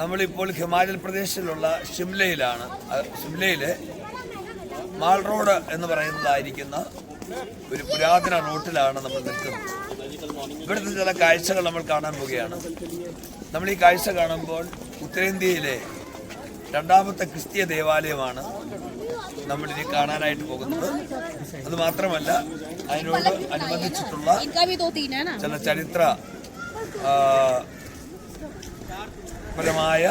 നമ്മളിപ്പോൾ ഹിമാചൽ പ്രദേശിലുള്ള ഷിംലയിലാണ്. ഷിംലയിലെ മാൾ റോഡ് എന്ന് പറയുന്നതായിരിക്കുന്ന ഒരു പുരാതന റോട്ടിലാണ് നമ്മൾ നിൽക്കുന്നത്. ഇവിടുത്തെ ചില കാഴ്ചകൾ നമ്മൾ കാണാൻ പോവുകയാണ്. നമ്മൾ ഈ കാഴ്ച കാണുമ്പോൾ ഉത്തരേന്ത്യയിലെ രണ്ടാമത്തെ ക്രിസ്തീയ ദേവാലയമാണ് നമ്മളിനി കാണാനായിട്ട് പോകുന്നത്. അത് മാത്രമല്ല അതിനോട് അനുബന്ധിച്ചിട്ടുള്ള ചില ചരിത്ര പരമായ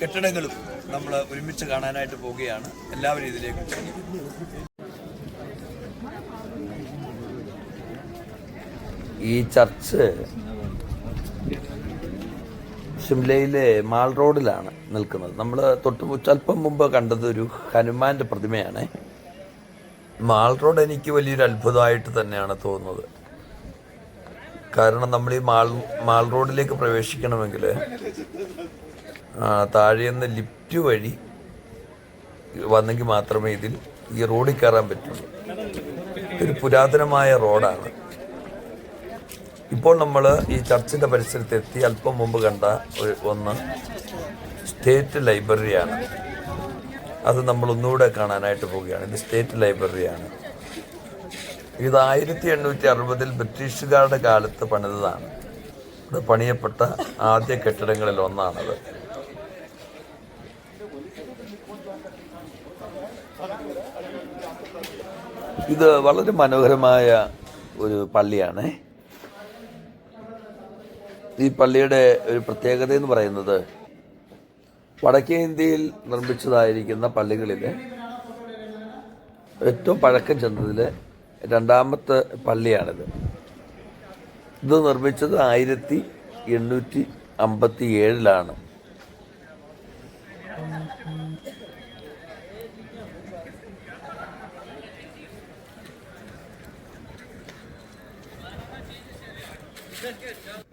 കെട്ടിടങ്ങളും നമ്മൾ ഒരുമിച്ച് കാണാനായിട്ട് പോവുകയാണ്. എല്ലാവരും ഇതിലേക്ക് ഈ ചർച്ച് ഷിംലയിലെ മാൾ റോഡിലാണ് നിൽക്കുന്നത്. നമ്മൾ തൊട്ട് അല്പം മുമ്പ് കണ്ടത് ഒരു ഹനുമാന്റെ പ്രതിമയാണ്. മാൾ റോഡ് എനിക്ക് വലിയൊരു അത്ഭുതമായിട്ട് തന്നെയാണ് തോന്നുന്നത്. കാരണം നമ്മൾ ഈ മാൾ മാൾ റോഡിലേക്ക് പ്രവേശിക്കണമെങ്കിൽ താഴെ നിന്ന് ലിഫ്റ്റ് വഴി വന്നെങ്കിൽ മാത്രമേ ഇതിൽ ഈ റോഡിൽ കയറാൻ പറ്റുള്ളൂ. ഒരു പുരാതനമായ റോഡാണ്. ഇപ്പോൾ നമ്മൾ ഈ ചർച്ചിന്റെ പരിസരത്തെത്തി അല്പം മുമ്പ് കണ്ട ഒരു- ഒന്ന് സ്റ്റേറ്റ് ലൈബ്രറിയാണ്. അത് നമ്മൾ ഒന്നുകൂടെ കാണാനായിട്ട് പോവുകയാണ്. ഇത് സ്റ്റേറ്റ് ലൈബ്രറിയാണ്. ഇത് ആയിരത്തി എണ്ണൂറ്റി അറുപതിൽ ബ്രിട്ടീഷുകാരുടെ കാലത്ത് പണിതതാണ്. ഇത് പണിയപ്പെട്ട ആദ്യ കെട്ടിടങ്ങളിൽ ഒന്നാണത്. ഇത് വളരെ മനോഹരമായ ഒരു പള്ളിയാണ്. ഈ പള്ളിയുടെ ഒരു പ്രത്യേകത എന്ന് പറയുന്നത് വടക്കേ ഇന്ത്യയിൽ നിർമ്മിച്ചതായിരിക്കുന്ന പള്ളികളിൽ ഏറ്റവും പഴക്കം ചെന്നതിൽ രണ്ടാമത്തെ പള്ളിയാണിത്. ഇത് നിർമ്മിച്ചത് ആയിരത്തി എണ്ണൂറ്റി അമ്പത്തി ഏഴിലാണ്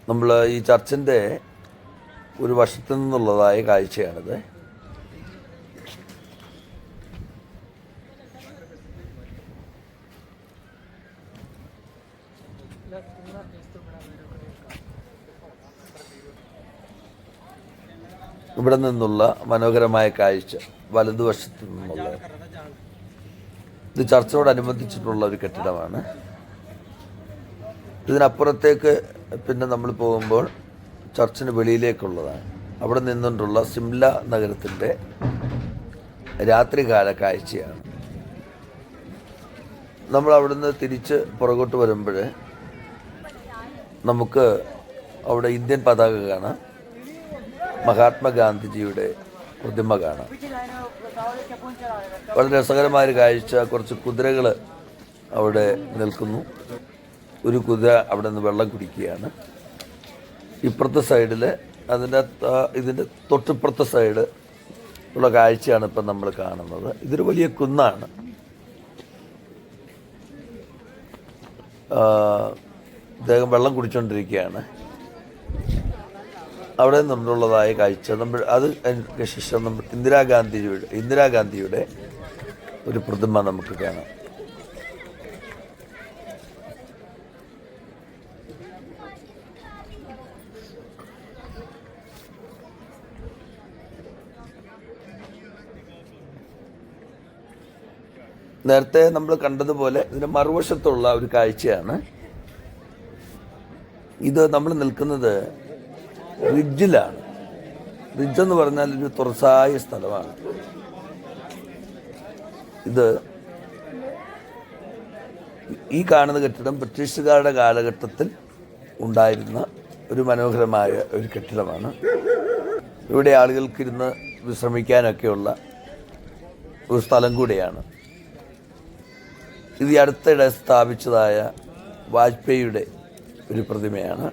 നമ്മൾ ഈ ചർച്ചിന്റെ ഒരു വശത്തു നിന്നുള്ളതായ കാഴ്ചയാണിത്. ഇവിടെ നിന്നുള്ള മനോഹരമായ കാഴ്ച വലതുവശത്തു നിന്നുള്ള. ഇത് ചർച്ചയോടനുബന്ധിച്ചിട്ടുള്ള ഒരു കെട്ടിടമാണ്. ഇതിനപ്പുറത്തേക്ക് പിന്നെ നമ്മൾ പോകുമ്പോൾ ചർച്ചിന് വെളിയിലേക്കുള്ളതാണ്. അവിടെ നിന്നുകൊണ്ടുള്ള സിംല നഗരത്തിന്റെ രാത്രികാല കാഴ്ചയാണ്. നമ്മൾ അവിടുന്ന് തിരിച്ച് പുറകോട്ട് വരുമ്പോൾ നമുക്ക് അവിടെ ഇന്ത്യൻ പതാക കാണാം. മഹാത്മാഗാന്ധിജിയുടെ പ്രതിമ കാണാം വളരെ രസകരമായ ഒരു കാഴ്ച. കുറച്ച് കുതിരകൾ അവിടെ നിൽക്കുന്നു. ഒരു കുതിര അവിടെ നിന്ന് വെള്ളം കുടിക്കുകയാണ്. ഇപ്പുറത്തെ സൈഡിൽ അതിന്റെ ഇതിന്റെ തൊട്ടിപ്പുറത്തെ സൈഡ് ഉള്ള കാഴ്ചയാണ് ഇപ്പം നമ്മൾ കാണുന്നത്. ഇതൊരു വലിയ കുന്നാണ്. അദ്ദേഹം വെള്ളം കുടിച്ചുകൊണ്ടിരിക്കുകയാണ് അവിടെ നിന്നുള്ളതായ കാഴ്ച. നമ്മൾ അത് ശേഷം നമ്മൾ ഇന്ദിരാഗാന്ധിയുടെ ഇന്ദിരാഗാന്ധിയുടെ ഒരു പ്രതിമ നമുക്ക് കാണാം. നേരത്തെ നമ്മൾ കണ്ടതുപോലെ ഇതിന്റെ മറുവശത്തുള്ള ഒരു കാഴ്ചയാണ്. ഇത് നമ്മൾ നിൽക്കുന്നത് റിഡ്ജിലാണ് റിഡ്ജ് എന്ന് പറഞ്ഞാൽ ഒരു തുറസായ സ്ഥലമാണ്. ഇത് ഈ കാണുന്ന കെട്ടിടം ബ്രിട്ടീഷുകാരുടെ കാലഘട്ടത്തിൽ ഉണ്ടായിരുന്ന ഒരു മനോഹരമായ ഒരു കെട്ടിടമാണ്. ഇവിടെ ആളുകൾക്ക് ഇരുന്ന് വിശ്രമിക്കാനൊക്കെയുള്ള ഒരു സ്ഥലം കൂടിയാണ്. ഇത് അടുത്തിടെ സ്ഥാപിച്ചതായ വാജ്പേയിയുടെ ഒരു പ്രതിമയാണ്.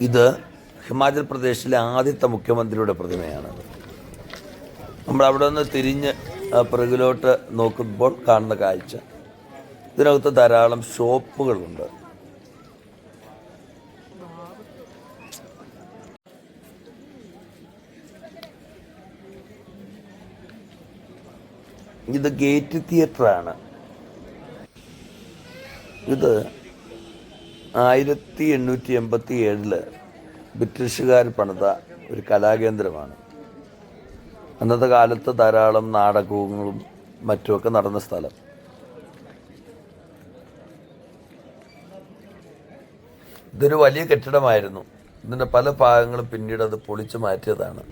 ഇത് ഹിമാചൽ പ്രദേശിലെ ആദ്യത്തെ മുഖ്യമന്ത്രിയുടെ പ്രതിമയാണ്. നമ്മൾ അവിടെ നിന്ന് തിരിഞ്ഞ് പിറകിലോട്ട് നോക്കുമ്പോൾ കാണുന്ന കാഴ്ച. ഇതിനകത്ത് ധാരാളം ഷോപ്പുകളുണ്ട്. ഇത് ഗേറ്റ് തിയേറ്ററാണ്. ഇത് ആയിരത്തി എണ്ണൂറ്റി എൺപത്തി ഏഴിൽ ബ്രിട്ടീഷുകാർ പണിത ഒരു കലാകേന്ദ്രമാണ്. അന്നത്തെ കാലത്ത് ധാരാളം നാടകങ്ങളും മറ്റുമൊക്കെ നടന്ന സ്ഥലം. ഇതൊരു വലിയ കെട്ടിടമായിരുന്നു. ഇതിന്റെ പല ഭാഗങ്ങളും പിന്നീട് അത് പൊളിച്ചു മാറ്റിയതാണ്.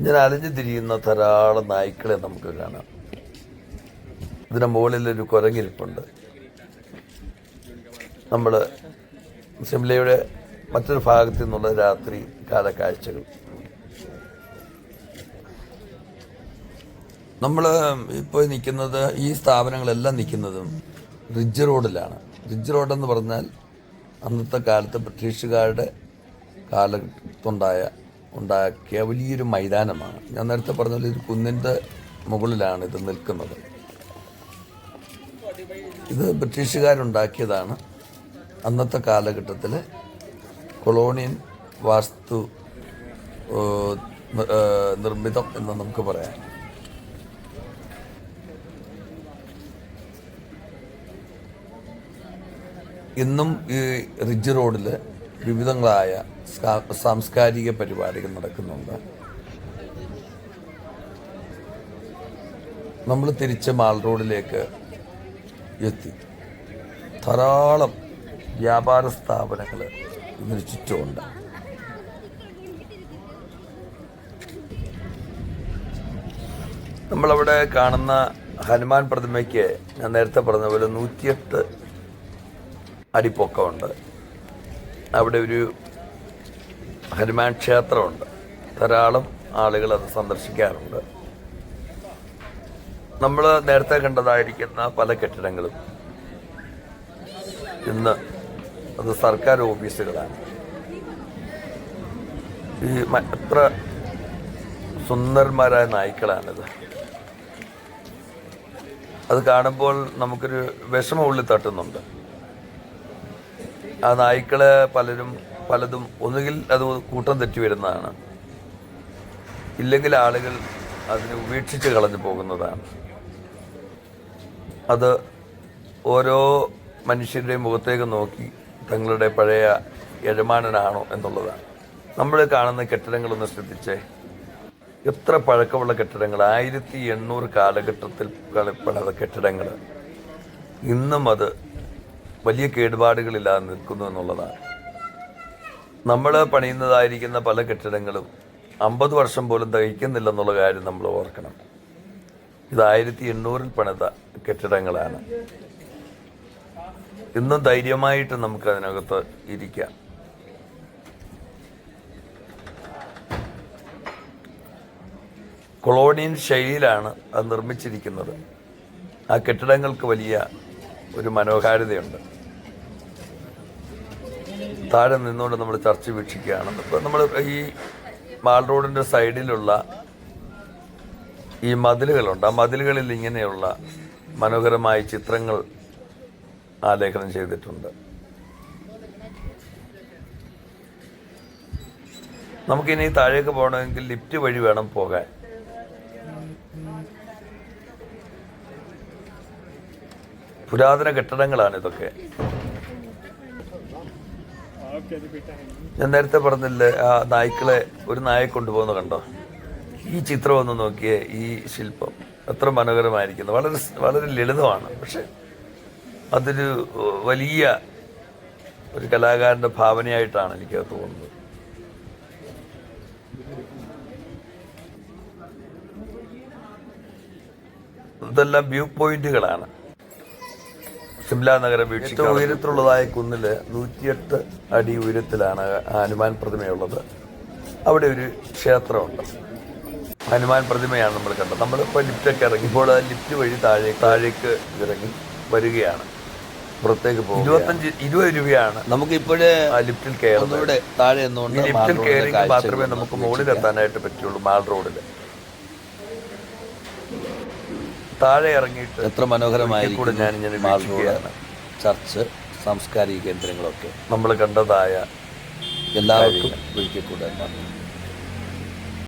ഞാൻ അലഞ്ഞു തിരിയുന്ന ധാരാളം നായ്ക്കളെ നമുക്ക് കാണാം. ഇതിന്റെ മുകളിലൊരു കുരങ്ങിരിപ്പുണ്ട്. നമ്മൾ സിംലയുടെ മറ്റൊരു ഭാഗത്തു നിന്നുള്ള രാത്രി കാല കാഴ്ചകൾ നമ്മൾ ഇപ്പോൾ നിൽക്കുന്നത് ഈ സ്ഥാപനങ്ങളെല്ലാം നിൽക്കുന്നതും റിഡ്ജ് റോഡിലാണ്. റിഡ്ജ് റോഡെന്ന് പറഞ്ഞാൽ അന്നത്തെ കാലത്ത് ബ്രിട്ടീഷുകാരുടെ കാലത്തുണ്ടായ ഉണ്ടാക്കിയ വലിയൊരു മൈതാനമാണ്. ഞാൻ നേരത്തെ പറഞ്ഞ പോലെ ഒരു കുന്നിന്റെ മുകളിലാണ് ഇത് നിൽക്കുന്നത്. ഇത് ബ്രിട്ടീഷുകാരുണ്ടാക്കിയതാണ്. അന്നത്തെ കാലഘട്ടത്തിൽ കൊളോണിയൻ വാസ്തു നിർമ്മിതം എന്ന് നമുക്ക് പറയാം. ഇന്നും ഈ റിജ് റോഡിൽ വിവിധങ്ങളായ സാംസ്കാരിക പരിപാടികൾ നടക്കുന്നുണ്ട്. നമ്മൾ തിരിച്ച് മാൾ റോഡിലേക്ക് എത്തി. ധാരാളം വ്യാപാര സ്ഥാപനങ്ങൾ ഇതിന് ചുറ്റുമുണ്ട്. നമ്മളവിടെ കാണുന്ന ഹനുമാൻ പ്രതിമയ്ക്ക് ഞാൻ നേരത്തെ പറഞ്ഞ പോലെ നൂറ്റിയെട്ട് അടിപ്പൊക്കമുണ്ട്. അവിടെ ഒരു ഹനുമാൻ ക്ഷേത്രമുണ്ട്. ധാരാളം ആളുകൾ അത് സന്ദർശിക്കാറുണ്ട്. നമ്മൾ നേരത്തെ കണ്ടതായിരിക്കുന്ന പല കെട്ടിടങ്ങളും ഇന്ന് അത് സർക്കാർ ഓഫീസുകളാണ്. ഈ എത്ര സുന്ദരന്മാരായ നായ്ക്കളാണിത്. അത് കാണുമ്പോൾ നമുക്കൊരു വിഷമം ഉള്ളിൽ തട്ടുന്നുണ്ട്. ആ നായ്ക്കളെ പലരും പലതും ഒന്നുകിൽ അത് കൂട്ടം തെറ്റി വരുന്നതാണ്. ഇല്ലെങ്കിൽ ആളുകൾ അതിനെ ഉപേക്ഷിച്ച് കളഞ്ഞു പോകുന്നതാണ്. അത് ഓരോ മനുഷ്യരുടെയും മുഖത്തേക്ക് നോക്കി തങ്ങളുടെ പഴയ യജമാനനാണോ എന്നുള്ളതാണ്. നമ്മൾ കാണുന്ന കെട്ടിടങ്ങളൊന്ന് ശ്രദ്ധിച്ചേ. എത്ര പഴക്കമുള്ള കെട്ടിടങ്ങൾ. ആയിരത്തി എണ്ണൂറ് കാലഘട്ടത്തിൽ പണിത കെട്ടിടങ്ങൾ. ഇന്നും അത് വലിയ കേടുപാടുകളില്ലാതെ നിൽക്കുന്നു എന്നുള്ളതാണ്. നമ്മൾ പണിയുന്നതായിരിക്കുന്ന പല കെട്ടിടങ്ങളും അമ്പത് വർഷം പോലും തയ്ക്കുന്നില്ലെന്നുള്ള കാര്യം നമ്മൾ ഓർക്കണം. ഇത് ആയിരത്തി എണ്ണൂറിൽ പണിത കെട്ടിടങ്ങളാണ്. ഇന്നും ധൈര്യമായിട്ട് നമുക്ക് അതിനകത്ത് ഇരിക്കാം. കൊളോണിയൻ ശൈലിയിലാണ് അത് നിർമ്മിച്ചിരിക്കുന്നത്. ആ കെട്ടിടങ്ങൾക്ക് വലിയ ഒരു മനോഹാരിതയുണ്ട്. താഴെ നിന്നുകൊണ്ട് നമ്മൾ ചർച്ച വീക്ഷിക്കുകയാണ്. ഇപ്പം നമ്മൾ ഈ മാൾ റോഡിന്റെ സൈഡിലുള്ള ഈ മതിലുകളുണ്ട്. ആ മതിലുകളിൽ ഇങ്ങനെയുള്ള മനോഹരമായ ചിത്രങ്ങൾ ആലേഖനം ചെയ്തിട്ടുണ്ട്. നമുക്കിനി താഴേക്ക് പോകണമെങ്കിൽ ലിഫ്റ്റ് വഴി വേണം പോകാൻ. പുരാതന കെട്ടിടങ്ങളാണ് ഇതൊക്കെ. ഞാൻ നേരത്തെ പറഞ്ഞില്ലേ ആ നായ്ക്കളെ ഒരു നായെ കൊണ്ടുപോകുന്ന കണ്ടോ? ഈ ചിത്രം ഒന്ന് നോക്കിയേ ഈ ശില്പം. എത്ര മനോഹരമായിരിക്കുന്നു. വളരെ വളരെ ലളിതമാണ്. പക്ഷെ അതൊരു വലിയ ഒരു കലാകാരന്റെ ഭാവനയായിട്ടാണ് എനിക്ക് തോന്നുന്നത്. ഇതെല്ലാം വ്യൂ പോയിന്റുകളാണ്. സിംല നഗരം ഏറ്റവും ഉയരത്തിലുള്ളതായ കുന്നിൽ നൂറ്റിയെട്ട് അടി ഉയരത്തിലാണ് ഹനുമാൻ പ്രതിമയുള്ളത്. അവിടെ ഒരു ക്ഷേത്രമുണ്ട്. ഹനുമാൻ പ്രതിമയാണ് നമ്മൾ കണ്ടത്. നമ്മളിപ്പോൾ ലിഫ്റ്റൊക്കെ ഇറങ്ങി ഇപ്പോൾ ആ ലിഫ്റ്റ് വഴി താഴേക്ക് താഴേക്ക് ഇറങ്ങി വരികയാണ്. പുറത്തേക്ക് പോകും ഇരുപത്തഞ്ച് ഇരുപത് രൂപയാണ് നമുക്ക് ഇപ്പോഴേ ലിഫ്റ്റിൽ താഴെ ലിഫ്റ്റിൽ മാത്രമേ നമുക്ക് മുകളിൽ എത്താനായിട്ട് പറ്റുള്ളൂ മാൾ റോഡിൽ താഴെ ഇറങ്ങിയിട്ട് എത്ര മനോഹരമായി കൂടെ ഞാനിങ്ങനെ മാൾ റോഡാണ് ചർച്ച് സാംസ്കാരിക കേന്ദ്രങ്ങളൊക്കെ. നമ്മൾ കണ്ടതായ എല്ലാവർക്കും ഒരിക്കൽ കൂടെ